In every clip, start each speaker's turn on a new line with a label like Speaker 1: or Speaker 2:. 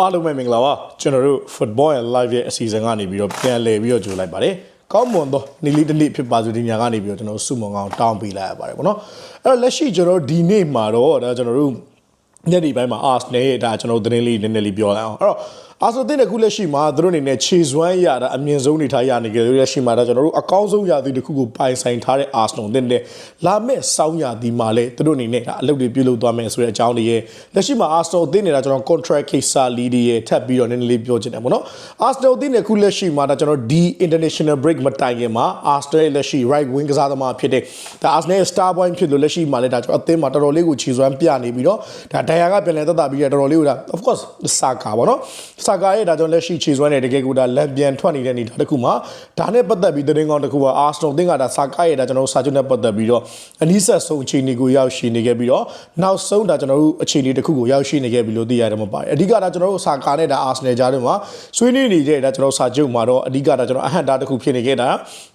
Speaker 1: အားလုံးပဲမင်္ဂလာပါကျွန်တော်တို့ football and live ရဲ့အစီအစဉ်ကနေပြီးတော့ပြန်လည်ပြီးတော့ကြိုလိုက်ပါတယ်ကောင်းမွန်သောနေ့လေးတစ်နေ့ဖြစ်ပါစို့ဒီညကနေပြီးတော့ကျွန်တော်စုမုံကောင်တောင်းပေးလိုက်ရပါတယ်ပေါ့နော်အဲ့တော့လက်ရှိကျွန်တော်ဒီနေ့မှာတော့ဒါကျွန်တော်တို့ညနေပိုင်းမှာ Arsenal ရဲ့ဒါကျွန်တော်သတင်းလေးနည်းနည်းလေးပြောလိုက်အောင်အဲ့တော့ အာဆိုတင်တဲ့ခုလက်ရှိမှာသူတို့အနေနဲ့ခြေစွမ်းရတာအမြင့်ဆုံးနေထားရနေကြတယ်လက်ရှိမှာဒါကျွန်တော်တို့အကောင်းဆုံးရာသီတစ်ခုကိုပိုင်ဆိုင်ထားတဲ့ Arsenal တင်တဲ့လာမဲ့စောင်းရာသီမှာလည်းသူတို့အနေနဲ့ဒါအလုပ်တွေပြုလုပ်သွားမယ်ဆိုတဲ့အကြောင်းတွေရဲ့လက်ရှိမှာ Arsenal တင်နေတာကျွန်တော် contract ကိစ္စလေးတွေရဲ့ထပ်ပြီးတော့နည်းနည်းလေးပြောချင်တယ်ပေါ့နော် Arsenal တင်တဲ့ခုလက်ရှိမှာဒါကျွန်တော်ဒီ international break မတိုင်ခင်မှာ Arsenal ရဲ့လက်ရှိ right wing ကစားသမားဖြစ်တဲ့ဒါ Arsenal ရဲ့ star point ဖြစ်လို့လက်ရှိမှာလည်းဒါကျွန်တော်အသင်းမှာတော်တော်လေးကိုခြေစွမ်းပြနေပြီးတော့ဒါဒိုင်ယာကပြန်လဲသက်သာပြီးတော့တော်တော်လေးကိုဒါ of course စာကာပေါ့နော်စာကာရဲ့ဒါကြောင့်လက်ရှိခြေစွမ်းတဲ့တကယ်ကိုဒါလက်ပြန်ထွက်နေတဲ့အနေတစ်ခုမှာဒါနဲ့ပတ်သက်ပြီးသတင်းကောင်းတစ်ခုက Arsenal တင်ကဒါစာကာရဲ့ဒါကျွန်တော်စာချုပ်နဲ့ပတ်သက်ပြီးတော့အနည်းဆက်ဆုံးအခြေအနေကိုရောက်ရှိနေခဲ့ပြီးတော့နောက်ဆုံးဒါကျွန်တော်တို့အခြေအနေတစ်ခုကိုရောက်ရှိနေခဲ့ပြီလို့သိရတယ်မှာပါတယ်အဓိကဒါကျွန်တော်တို့စာကာနဲ့ဒါ Arsenal ကြားထဲမှာဆွေးနွေးနေတဲ့ဒါကျွန်တော်စာချုပ်မှာတော့အဓိကဒါကျွန်တော်အဟန့်တာတစ်ခုဖြစ်နေခဲ့တာ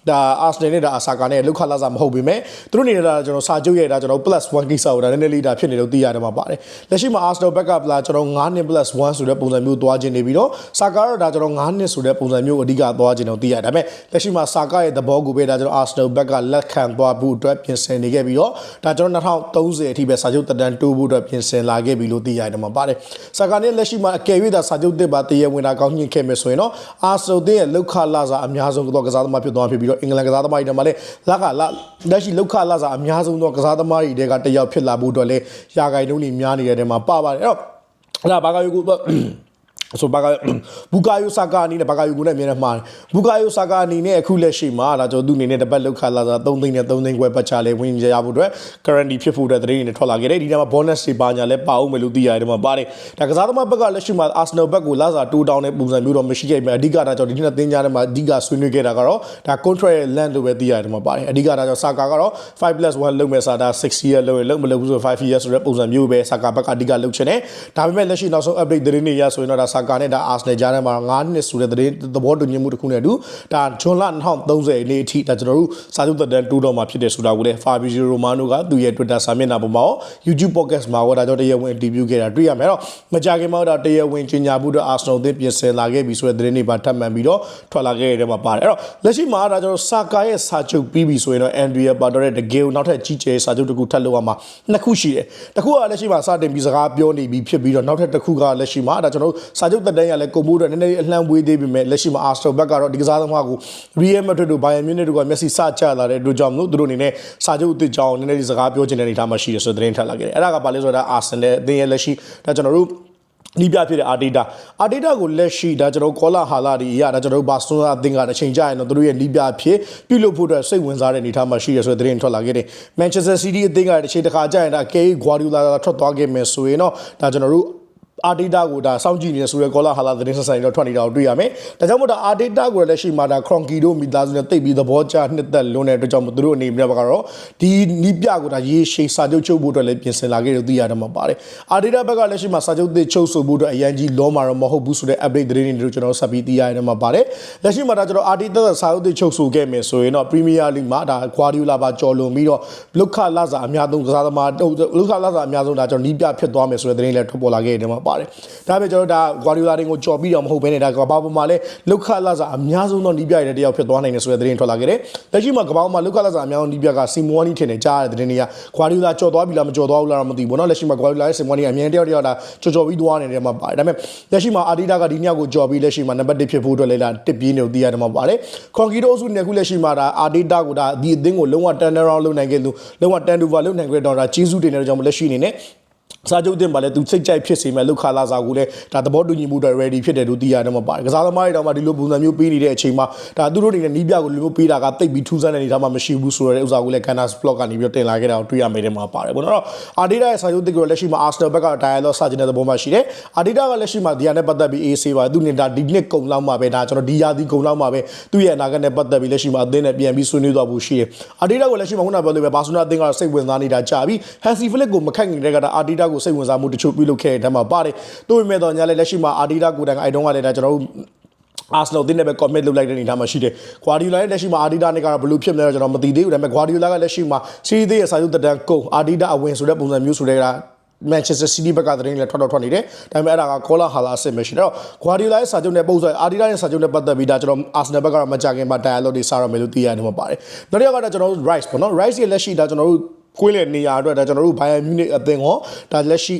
Speaker 1: ဒါ Arsenal နဲ့ဒါစာကာနဲ့လောက်ခလာစားမဟုတ်ပေမဲ့သူတို့နေတဲ့ဒါကျွန်တော်စာချုပ်ရဲ့ဒါကျွန်တော် plus 1ကိစ္စကိုဒါနည်းနည်းလေးဒါဖြစ်နေလို့သိရတယ်မှာပါတယ်လက်ရှိမှာ Arsenal backup လာကျွန်တော်9နှစ် plus 1ဆိုတဲ့ပုံစံမျိုးသွားခြင်းနေပြီးတော့စာကာကတော့ဒါကျွန်တော်9နှစ်ဆိုတဲ့ပုံစံမျိုးအဓိကသွားခြင်းတော့သိရတယ်ဒါပေမဲ့လက်ရှိမှာစာကာရဲ့သဘောကိုပဲဒါကျွန်တော် Arsenal back ကလက်ခံသွားဖို့အတွက်ပြင်ဆင်နေခဲ့ပြီးတော့ဒါကျွန်တော်2030အထိပဲစာချုပ်တက်တန်းတိုးဖို့အတွက်ပြင်ဆင်လာခဲ့ပြီလို့သိရတယ်မှာပါတယ်စာကာနဲ့လက်ရှိမှာအကယ်၍ဒါစာချုပ်တက်ပါတည်ရဝင်တာကောင်းညှင်ခဲ့မယ်ဆိုရင်တော့ Arsenal တဲ့ရဲ့လောက်ခလာစာအများဆုံးသောကစားသမားဖြစ်သွားဖြစ်ပြီးတော့အင်္ဂလန်ကစားသမားတွေထဲမှာလည်းလက်ကလလက်ရှိလောက်ခလာစာအများဆုံးသောကစားသမားတွေတဲကတယောက်ဖြစ်လာဖို့အတွက်လည်းရာဂိုင်နှုန်းတွေများနေတဲ့ထဲမှာပါပါတယ်အဲ့တော့အဲ့ဒါဘာကယူကို ဆိုဘာကဘူကာယိုဆာကာအနေနဲ့ဘာကာယိုကိုလည်းအမြဲတမ်းမှားတယ်ဘူကာယိုဆာကာအနေနဲ့အခုလက်ရှိမှာဒါကြောင့်သူအနေနဲ့တပတ်လောက်ခလာတာ3သိန်းနဲ့3သိန်းခွဲပတ်ချလဲဝင်ကြရဖို့အတွက် currency ဖြစ်ဖို့အတွက်သတင်းတွေနဲ့ထွက်လာခဲ့တယ်ဒီထဲမှာ bonus တွေပါညာလဲပါအောင်မယ်လို့သိရတယ်ဒီမှာပါတယ်ဒါကစားသမားဘက်ကလက်ရှိမှာ Arsenal ဘက်ကိုလာစားတိုးတောင်းတဲ့ပုံစံမျိုးတော့မရှိခဲ့ဘူးအဓိကဒါကြောင့်ဒီနေ့သင်ကြားထဲမှာအဓိကဆွေးနွေးခဲ့တာကတော့ဒါ contract ရဲ့ land လို့ပဲသိရတယ်ဒီမှာပါတယ်အဓိကဒါကြောင့်ဆာကာကတော့ 5+1 လုံးမဲ့စာဒါ6 year လုံးလုံးမလုံးဘူးဆို5 year ဆိုတဲ့ပုံစံမျိုးပဲဆာကာဘက်ကအဓိကလုပ်ချင်တယ်ဒါပေမဲ့လက်ရှိနောက်ဆုံး update သတင်းတွေရဆိုရင်တော့ဒါဆာကာနဲ့ဒါ Arsenal ကြားထဲမှာ9နှစ်ဆိုတဲ့သတင်းသဘောတူညီမှုတစ်ခုနဲ့အတူဒါဂျွန်လ2030နေ့အထိဒါကျွန်တော်တို့စာချုပ်သက်တမ်းတိုးတော့မှာဖြစ်တယ်ဆိုတာကိုလည်း Fabrizio Romano ကသူ့ရဲ့ Twitter စာမျက်နှာပေါ်မှာရော YouTube podcast မှာရောဒါကြောင့်တရားဝင်အတည်ပြုခဲ့တာတွေ့ရမယ်တော့မကြခင်မှာတော့တရားဝင်ကြီးညာမှုတော့ Arsenal သင်းပြင်ဆင်လာခဲ့ပြီဆိုတဲ့သတင်းတွေပါထပ်မံပြီးတော့ထွက်လာခဲ့တဲ့မှာပါတယ်အဲ့တော့လက်ရှိမှာဒါကျွန်တော်စာကာရဲ့စာချုပ်ပြီးပြီဆိုရင်တော့ Andrea Barter ရဲ့တကယ်ကိုနောက်ထပ်ကြီးကျယ်စာချုပ်တစ်ခုထပ်လုပ်ရမှာနှစ်ခုရှိတယ်တစ်ခုကလက်ရှိမှာစတင်ပြီးစကားပြောနေပြီဖြစ်ပြီးတော့နောက်ထပ်တစ်ခုကလက်ရှိမှာဒါကျွန်တော်တို့စာချုပ်သက်တမ်းရလဲကုန်ဖို့အတွက်နည်းနည်းလေးအလှမ်းဝေးသေးပေမဲ့လက်ရှိမှာ Arsenal ဘက်ကတော့ဒီကစားသမားကို Real Madrid တို့ Bayern Munich တို့ကမျက်စိစကျလာတဲ့အတွက်ကြောင့်မလို့သူတို့အနေနဲ့စာချုပ်အသစ်ကြောင်းနည်းနည်းလေးစကားပြောချင်တဲ့အနေအထားမှာရှိတယ်ဆိုတဲ့သတင်းထပ်လာခဲ့တယ်အဲ့ဒါကဘာလဲဆိုတော့ Arsenal အသင်းရဲ့လက်ရှိဒါကျွန်တော်တို့နီးပြဖြစ်တဲ့အာဒေတာအာဒေတာကိုလက်ရှိဒါကျွန်တော်ကောလာဟာလာဒီအရဒါကျွန်တော်ဘာစတိုနာအသင်းကတစ်ချိန်ကြာရင်တော့သူတို့ရဲ့နီးပြဖြစ်ပြုလုပ်ဖို့အတွက်စိတ်ဝင်စားတဲ့အနေအထားမှာရှိရဆိုတဲ့သတင်းထွက်လာခဲ့တယ်မန်ချက်စတာစီးတီးအသင်းကတစ်ချိန်တစ်ခါကြာရင်ဒါကေဂွာဒီယိုလာထွက်သွားခဲ့မယ်ဆိုရင်တော့ဒါကျွန်တော်တို့ အာဒေတာကိုဒါစောင့်ကြည့်နေတဲ့ဆိုရဲကောလာဟာလာသတင်းဆက်ဆိုင်တော့ထွက်နေတာကိုတွေ့ရမယ်။ဒါကြောင့်မို့ဒါအာဒေတာကိုလက်ရှိမှာဒါခရွန်ကီတို့မိသားစုနဲ့တိတ်ပြီးသဘောကျနှစ်သက်လွန်းတဲ့အတွက်ကြောင့်မို့သူတို့အနေနဲ့ကတော့ဒီနီးပြကိုဒါရေရှည်စာချုပ်ချုပ်ဖို့အတွက်လည်းပြင်ဆင်လာခဲ့လို့သိရတယ်မှာပါတယ်။အာဒေတာဘက်ကလက်ရှိမှာစာချုပ်သစ်ချုပ်ဆိုဖို့အတွက်အရန်ကြီးလောမှာတော့မဟုတ်ဘူးဆိုတဲ့ update သတင်းတွေတို့ကျွန်တော်ဆက်ပြီးသိရတယ်မှာပါတယ်။လက်ရှိမှာဒါကျွန်တော်အာဒေတာစာချုပ်သစ်ချုပ်ဆိုခဲ့မယ်ဆိုရင်တော့ Premier League မှာဒါဂွာဒီယိုလာပါကြော်လွန်ပြီးတော့လုခလာစာအများဆုံးကစားသမားလုခလာစာအများဆုံးဒါကျွန်တော်နီးပြဖြစ်သွားမယ်ဆိုတဲ့သတင်းလည်းထွက်ပေါ်လာခဲ့တယ်မှာပါတယ်။ဒါပေမဲ့ကျွန်တော်ဒါဂွာဒီယိုလာတွေကိုကြော်ပြီးတော့မဟုတ်ဘဲနဲ့ဒါကဘာပေါ်မှာလဲလုခလာစာအများဆုံးသောနီးပြရတဲ့တယောက်ဖြစ်သွားနိုင်တယ်ဆိုတဲ့သတင်းထွက်လာခဲ့တယ်။လက်ရှိမှာကဘာပေါ်မှာလုခလာစာအများဆုံးနီးပြကစီမိုနီထင်တယ်ကြားရတဲ့သတင်းတွေကဂွာဒီယိုလာကြော်သွားပြီလားမကြော်သွားဘူးလားတော့မသိဘူးเนาะလက်ရှိမှာဂွာဒီယိုလာရဲ့စီမိုနီကအမြင်တယောက်တယောက်ဒါကြော်ကြော်ပြီးသွားနေတယ်မှာပါတယ်။ဒါပေမဲ့လက်ရှိမှာအာဒီတာကဒီညကိုကြော်ပြီးလက်ရှိမှာနံပါတ်1ဖြစ်ဖို့အတွက်လည်းလာတစ်ပြေးနေလို့သိရတယ်မှာပါတယ်။ခွန်ကီတိုအစုနဲ့ခုလက်ရှိမှာဒါအာဒီတာကိုဒါဒီအသင်းကိုလုံးဝ turn around လုပ်နိုင်ခဲ့လို့လုံးဝ turn over လုပ်နိုင်ခဲ့တော့ဒါကျေးဇူးတင်တဲ့ကြောင့်လက်ရှိအနေနဲ့ စာချုပ်တင်ပါလဲသူစိတ်ကြိုက်ဖြစ်စေမဲ့လောက်ခလာစာကိုလည်းဒါသဘောတူညီမှုတွေ ready ဖြစ်တယ်လို့သိရတယ်မှာပါတယ်ကစားသမားတွေတော့မှဒီလိုပုံစံမျိုးပေးနေတဲ့အချိန်မှာဒါသူတို့အနေနဲ့နီးပြကိုလိုမျိုးပေးတာကတိတ်ပြီးထူးဆန်းတဲ့အနေအထားမှမရှိဘူးဆိုတဲ့ဥစ္စာကိုလည်း Canvas Blog ကနေပြီးတော့တင်လာခဲ့တာကိုတွေ့ရမယ်တဲ့မှာပါတယ်ပေါ့နော်အာဒီတာရဲ့စာချုပ်တစ်ကိုလက်ရှိမှာ Arsenal ဘက်က dialogue စတင်တဲ့သဘောမှရှိတယ်အာဒီတာကလက်ရှိမှာဒီဟာနဲ့ပတ်သက်ပြီး AC ပါသူနေဒါဒီနှစ်ကုံလောက်မှာပဲဒါကျွန်တော်ဒီရာသီကုံလောက်မှာပဲသူ့ရဲ့အနာဂတ်နဲ့ပတ်သက်ပြီးလက်ရှိမှာအသင်းနဲ့ပြန်ပြီးဆွေးနွေးသွားဖို့ရှိတယ်အာဒီတာကိုလက်ရှိမှာခုနပြောလို့ပဲဘာဆူနာအသင်းကတော့စိတ်ဝင်စားနေတာကြာပြီ Hansi Flick ကိုမခက်ငင်တဲ့ကဒါအာဒီတာကိုစိတ်ဝင်စားမှုတချို့ပြုလုပ်ခဲ့တဲ့ထဲမှာပါတယ်။သို့ပေမဲ့တော့ညာလည်းလက်ရှိမှာအာဒီတာကိုတိုင်အိုင်တုံးကလည်းဒါကျွန်တော်တို့အာဆနယ်တင်းနဲ့ပဲ commit လုပ်လိုက်တဲ့အနေအထားမှာရှိတယ်။ Guardiola ရဲ့လက်ရှိမှာ Adidas နဲ့ကတော့ဘယ်လိုဖြစ်မလဲတော့ကျွန်တော်မသိသေးဘူး။ဒါပေမဲ့ Guardiola ကလက်ရှိမှာ Serie A ရဲ့စာချုပ်တက်တန်းကုန် Adidas အဝင်ဆိုတဲ့ပုံစံမျိုးဆိုတဲ့က Manchester City ဘက်ကသတင်းလည်းထွက်တော့ထွက်နေတယ်။ဒါပေမဲ့အဲ့ဒါက Kola Hala အဆင့်ပဲရှိတယ်။အဲ့တော့ Guardiola ရဲ့စာချုပ်နဲ့ပုံစံ Adidas ရဲ့စာချုပ်နဲ့ပတ်သက်ပြီးဒါကျွန်တော် Arsenal ဘက်ကတော့မကြခင်မှာ dialogue တွေစရမယ်လို့သိရတယ်မှာပါတယ်။နောက်တစ်ယောက်ကတော့ကျွန်တော်တို့ Rice ပေါ့နော်။ Rice ရဲ့လက်ရှိဒါကျွန်တော်တို့ ကွေးလေနေရာအတွက်ဒါကျွန်တော်တို့ Bayern Munich အသင်းကိုဒါလက်ရှိ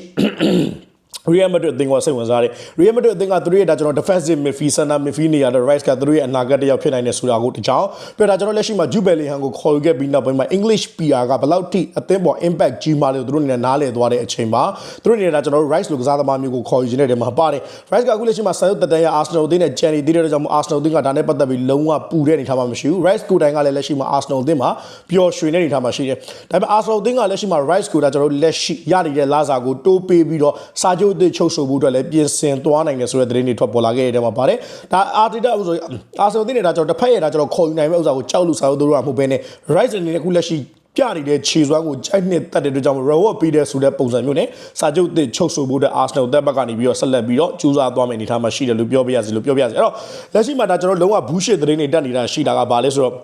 Speaker 1: Real Madrid အသင်းကစိတ်ဝင်စားတယ် Real Madrid အသင်းကသူတို့ရဲ့ဒါကျွန်တော် defensive midfield center midfield နေရာတော့ Rice ကသူတို့ရဲ့အနာဂတ်တစ်ယောက်ဖြစ်နိုင်တယ်ဆိုတာကိုတကြောင်ပြီးတော့ဒါကျွန်တော်လက်ရှိမှာ Jude Bellingham ကိုခေါ်ယူခဲ့ပြီးနောက်ပိုင်းမှာ English PR ကဘယ်လောက်ထိအသင်းပေါ် impact ကြီးမားလဲသူတို့အနေနဲ့နားလည်သွားတဲ့အချိန်မှာသူတို့အနေနဲ့ဒါကျွန်တော် Rice လိုကစားသမားမျိုးကိုခေါ်ယူခြင်းတဲ့နေရာမှာပါတယ် Rice ကအခုလက်ရှိမှာဆယ်ရုပ်တက်တန်းရ Arsenal အသင်းနဲ့ Chelsea တည်တဲ့ကြောင့် Arsenal အသင်းကဒါနဲ့ပတ်သက်ပြီးလုံးဝပူတဲ့အနေထားမှာမရှိဘူး Rice ကိုတိုင်ကလည်းလက်ရှိမှာ Arsenal အသင်းမှာပျော်ရွှင်တဲ့အနေထားမှာရှိတယ်ဒါပေမဲ့ Arsenal အသင်းကလက်ရှိမှာ Rice ကိုဒါကျွန်တော်လက်ရှိရနေတဲ့လာစာကိုတိုးပေးပြီးတော့စာချုပ်အသစ်ချုပ်ဆိုဖို့အတွက်လည်းပြင်ဆင်သွားနိုင်တယ်ဆိုတဲ့သတင်းတွေထွက်ပေါ်လာခဲ့တဲ့နေရာမှာပါတယ်ဒါအာတီတာဆိုအာဆယ်တင်နေတာကျွန်တော်တစ်ဖက်ရတာကျွန်တော်ခေါ်ယူနိုင်မဲ့ဥစ္စာကိုကြောက်လို့စာချုပ်တို့ကမဟုတ်ဘဲနဲ့ Rice အနေနဲ့အခုလက်ရှိပြနေတဲ့ခြေစွမ်းကိုကြိုက်နှစ်တက်တဲ့အတွက်ကြောင့် reward ပေးတဲ့ဆိုတဲ့ပုံစံမျိုးနဲ့စာချုပ်သစ်ချုပ်ဆိုဖို့အတွက် Arsenal တက်ဘက်ကနေပြီးတော့ဆက်လက်ပြီးတော့ကြိုးစားသွားမယ့်အနေအထားမှာရှိတယ်လို့ပြောပြရစီလို့ပြောပြရစီအဲ့တော့လက်ရှိမှာဒါကျွန်တော်လုံးဝ bullshit သတင်းတွေတက်နေတာရှိတာကဘာလဲဆိုတော့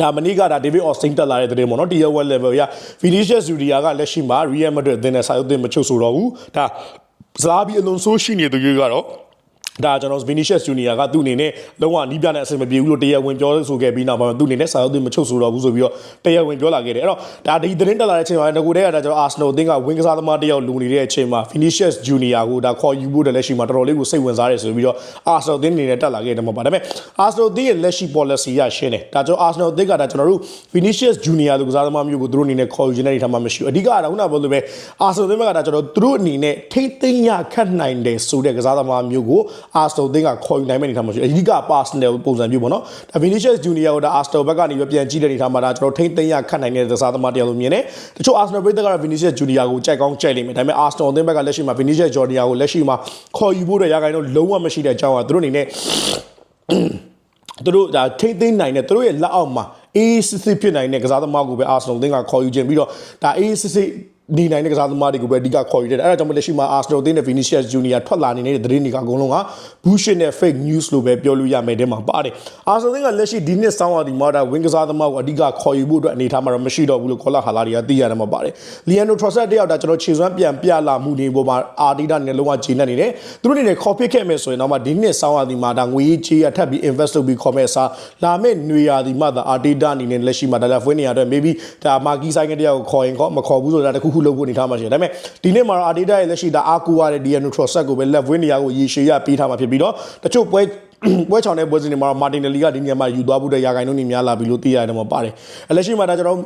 Speaker 1: ဒါမနီကဒါဒေးဗစ်အော်စတင်တက်လာတဲ့တဲ့ပေါ့နော် tier 1 level ရ Vinicius Junior ကလက်ရှိမှာ Real Madrid အသင်းနဲ့စာချုပ်သစ်မချုပ်ဆိုတော့ဘူးဒါ ဇလာဘီအလွန်ဆိုးရှိနေသူကြီးကတော့ ဒါကျွန်တော် Vinicius Junior ကသူ့အနေနဲ့လုံးဝနီးပြတဲ့အဆင်မပြေဘူးလို့တရားဝင်ပြောဆိုခဲ့ပြီးနောက်ပိုင်းသူ့အနေနဲ့စာရုပ်သွင်းမချုပ်ဆိုတော့ဘူးဆိုပြီးတော့တရားဝင်ပြောလာခဲ့တယ်အဲ့တော့ဒါဒီသတင်းတက်လာတဲ့အချိန်မှာငကိုတဲ့ကဒါကျွန်တော် Arsenal အသင်းကဝင်းကစားသမားတစ်ယောက်လူနေတဲ့အချိန်မှာ Vinicius Junior ကိုဒါခေါ်ယူဖို့တဲ့လက်ရှိမှာတော်တော်လေးကိုစိတ်ဝင်စားတယ်ဆိုပြီးတော့ Arsenal အသင်းအနေနဲ့တက်လာခဲ့တယ်မှာပါဒါပေမဲ့ Arsenal အသင်းရဲ့လက်ရှိ policy ရရှင်းတယ်ဒါကျွန်တော် Arsenal အသင်းကဒါကျွန်တော်တို့ Vinicius Junior လူကစားသမားမျိုးကိုသူတို့အနေနဲ့ခေါ်ယူခြင်းတဲ့အနေထားမှာမရှိဘူးအဓိကကတော့ခုနကပြောလို့ပဲ Arsenal အသင်းကဒါကျွန်တော်သူတို့အနေနဲ့ထိမ့်သိမ်းရခတ်နိုင်တယ်ဆိုတဲ့ကစားသမားမျိုးကို Arsenal အသင်းကခေါ်ယူနိုင်မယ့်အနေထားမှာရှိတယ်အဓိက personal ပုံစံမျိုးပေါ့နော်ဒါ Vinicius Junior ကိုဒါ Arsenal ဘက်ကနေပြန်ကြည့်တဲ့အနေထားမှာဒါကျွန်တော်ထိမ့်သိမ်းရခတ်နိုင်တဲ့ကစားသမားတစ်ယောက်လို့မြင်တယ်တချို့ Arsenal ပြည်သက်ကတော့ Vinicius Junior ကိုကြိုက်ကောင်းကြိုက်လိမ့်မယ်ဒါပေမဲ့ Arsenal အသင်းဘက်ကလက်ရှိမှာ Vinicius Junior ကိုလက်ရှိမှာခေါ်ယူဖို့တဲ့ရာဂိုင်းတော့လုံးဝမရှိတဲ့အကြောင်းကသူတို့အနေနဲ့သူတို့ဒါထိမ့်သိမ်းနိုင်တဲ့သူတို့ရဲ့လက်အောက်မှာအေးစစ်စစ်ဖြစ်နိုင်တဲ့ကစားသမားကိုပဲအာဆနယ်အသင်းကခေါ်ယူခြင်းပြီးတော့ဒါအေးစစ်စစ် နေနိုင်တဲ့ကစားသမားတွေကိုပဲအဓိကခေါ်ယူတယ်အဲ့ဒါကြောင့်မလက်ရှိမှာ Arsenal အသင်းနဲ့ Vinicius Junior ထွက်လာနေတဲ့သတင်းတွေကအကုန်လုံးက bullshit နဲ့ fake news လို့ပဲပြောလို့ရမယ်တဲ့မှာပါတယ် Arsenal အသင်းကလက်ရှိဒီနှစ်ဆောင်းရဒီမှာဒါ wing ကစားသမားကိုအဓိကခေါ်ယူဖို့အတွက်အနေထားမှာတော့မရှိတော့ဘူးလို့ခေါ်လာဟာလာတွေကသိရတယ်မှာပါတယ် Leandro Trossard တယောက်ဒါကျွန်တော်ခြေစွမ်းပြန်ပြလာမှုတွေပေါ်မှာ Arteta နဲ့လုံးဝဂျင်းနေတယ်သူတို့အနေနဲ့ခေါ်ပစ်ခဲ့မယ်ဆိုရင်တော့မှဒီနှစ်ဆောင်းရဒီမှာဒါငွေကြီးချေးရထပ်ပြီး invest လုပ်ပြီးခေါ်မဲ့အစားလာမဲ့ຫນွေရာဒီမှာဒါ Arteta အနေနဲ့လက်ရှိမှာဒါလာဖွင့်နေရတဲ့ maybe ဒါမာကီဆိုင်ကတယောက်ကိုခေါ်ရင်ခေါ်မခေါ်ဘူးဆိုတာတခုခုလုပ်ဖို့အနေထားမှာရှိတယ်ဒါပေမဲ့ဒီနေ့မှာတော့ Arteta ရဲ့လက်ရှိဒါအားကိုးရတဲ့ Leandro Trossard ကိုပဲ left wing နေရာကိုရေရှည်ရပေးထားမှာဖြစ်ပြီးတော့တချို့ပွဲပွဲချောင်းတဲ့ပွဲစဉ်တွေမှာမာတင်နယ်လီကဒီနေရာမှာယူသွားဖို့တဲ့ရာဂိုင်နှုန်းတွေများလာပြီလို့သိရတယ်မှာပါတယ်အလက်ရှိမှာဒါကျွန်တော်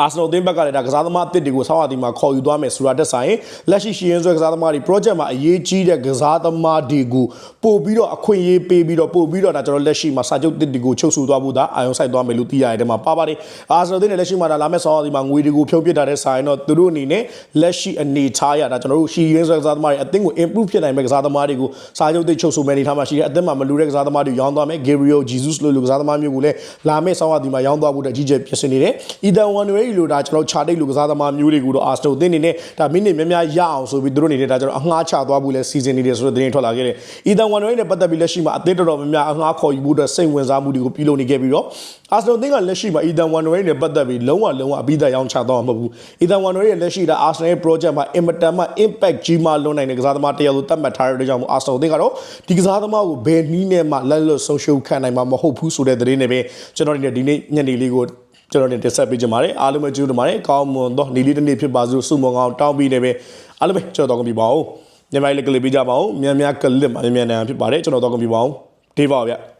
Speaker 1: အာဆနယ်အသင်းဘက်ကလည်းဒါကစားသမားအသစ်တွေကိုဆောင်းရသည်မှာခေါ်ယူသွားမယ်ဆိုတာတက်ဆိုင်လက်ရှိရှိရင်ဆွဲကစားသမားတွေ project မှာအရေးကြီးတဲ့ကစားသမားတွေကိုပို့ပြီးတော့အခွင့်အရေးပေးပြီးတော့ပို့ပြီးတော့ဒါကျွန်တော်လက်ရှိမှာစာချုပ်အသစ်တွေကိုချုပ်ဆိုသွားဖို့ဒါအာရုံစိုက်သွားမယ်လို့သိရတယ်တဲ့မှာပါပါတယ်အာဆနယ်အသင်းနဲ့လက်ရှိမှာဒါလာမယ့်ဆောင်းရသည်မှာငွေတွေကိုဖြုံးပစ်တာတဲ့ဆိုင်တော့သူတို့အနေနဲ့လက်ရှိအနေထားရဒါကျွန်တော်တို့ရှိရင်ဆွဲကစားသမားတွေအသင်းကို improve ဖြစ်နိုင်မဲ့ကစားသမားတွေကိုစာချုပ်အသစ်ချုပ်ဆိုမယ်အနေထားမှာရှိတယ်အသင်းမှာမလူတဲ့ကစားသမားတွေရောင်းသွားမယ် Gabriel Jesus လို့လူကစားသမားမျိုးကိုလည်းလာမယ့်ဆောင်းရသည်မှာရောင်းသွားဖို့အကြီးကျယ်ပြင်ဆင်နေတယ် Ethan Wanway လို့ဒါကျွန်တော်ခြာတိတ်လူကစားသမားမျိုးတွေကိုတော့ Arsenal အသင်းအနေနဲ့ဒါမိနစ်များများရအောင်ဆိုပြီးသူတို့အနေနဲ့ဒါကျွန်တော်အငှားချသွားဖို့လဲစီစဉ်နေတယ်ဆိုတဲ့သတင်းထွက်လာခဲ့တယ်။ Ethan Wanway နဲ့ပတ်သက်ပြီးလက်ရှိမှာအသင်းတော်တော်များများအငှားခေါ်ယူဖို့အတွက်စိတ်ဝင်စားမှုတွေကိုပြုလုပ်နေခဲ့ပြီးတော့ Arsenal အသင်းကလက်ရှိမှာ Ethan Wanway နဲ့ပတ်သက်ပြီးလုံးဝလုံးဝအပြီးသက်ရောင်းချသွားမှာမဟုတ်ဘူး။ Ethan Wanway ရဲ့လက်ရှိဒါ Arsenal ရဲ့ project မှာ impact မှာ impact ကြီးမားလွန်နိုင်တဲ့ကစားသမားတရားလိုသတ်မှတ်ထားတဲ့အတွက်ကြောင့်မို့ Arsenal အသင်းကတော့ဒီကစားသမားကိုဘယ်နည်းနဲ့မှလက်လွတ်ဆုံးရှုံးခံနိုင်မှာမဟုတ်ဘူးဆိုတဲ့သတင်းတွေပဲကျွန်တော်ဒီနေ့ညနေလေးကို ကျွန်တော်နေတက်ဆက်ပေးကြပါမယ်အားလုံးပဲကျေးဇူးတင်ပါတယ်ကောင်းမွန်သောနေ့လေးတစ်နေ့ဖြစ်ပါစို့စုမုံအောင်တောင်းပြီးနေပဲအားလုံးပဲကျွန်တော်တော့ကပြပါဦးမြန်မာလေးကလေးပေးကြပါဦးမြန်မြန်ကလစ်မှာမြန်မြန်နံဖြစ်ပါတယ်ကျွန်တော်တော့ကပြပါဦးဒေးပါဗျ